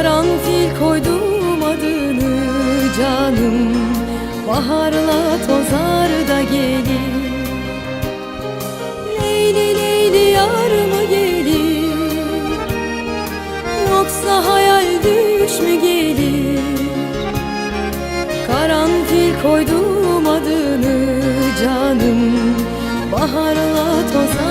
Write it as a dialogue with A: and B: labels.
A: Karanfil koydum adını canım. Baharla tozar da gelir. Leyli leyli yar mı gelir? Yoksa hayal düş mü gelir? Karanfil koydum adını canım. Baharla tozar